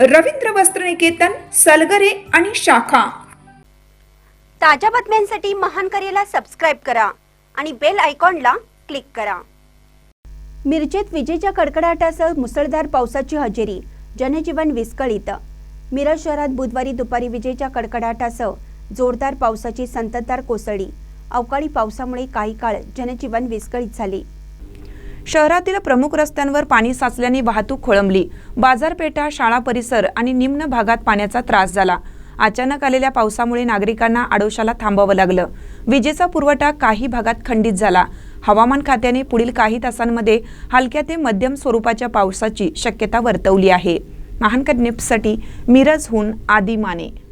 रवींद्र वस्त्रनिकेतन सलगरे आणि शाखा. ताज्या बातम्यांसाठी महान करेला सबस्क्राईब करा आणि बेल आयकॉनला क्लिक करा. मिरजेत विजेच्या कडकडाटासह मुसळधार पावसाची हजेरी जनजीवन विस्कळीत. मिरज शहरात बुधवारी दुपारी विजेच्या कडकडाटासह जोरदार पावसाची संततधार कोसळली. अवकाळी पावसामुळे काही काळ जनजीवन विस्कळीत झाले. शहरातील प्रमुख रस्त्यांवर पाणी साचल्याने वाहतूक खोळंबली. बाजारपेठा शाळा परिसर आणि निम्न भागात पाण्याचा त्रास झाला. अचानक आलेल्या पावसामुळे नागरिकांना आडोशाला थांबावं लागलं. विजेचा पुरवठा काही भागात खंडित झाला. हवामान खात्याने पुढील काही तासांमध्ये हलक्या ते मध्यम स्वरूपाच्या पावसाची शक्यता वर्तवली आहे. महानकर निप्ससाठी मिरजहून आदी माने.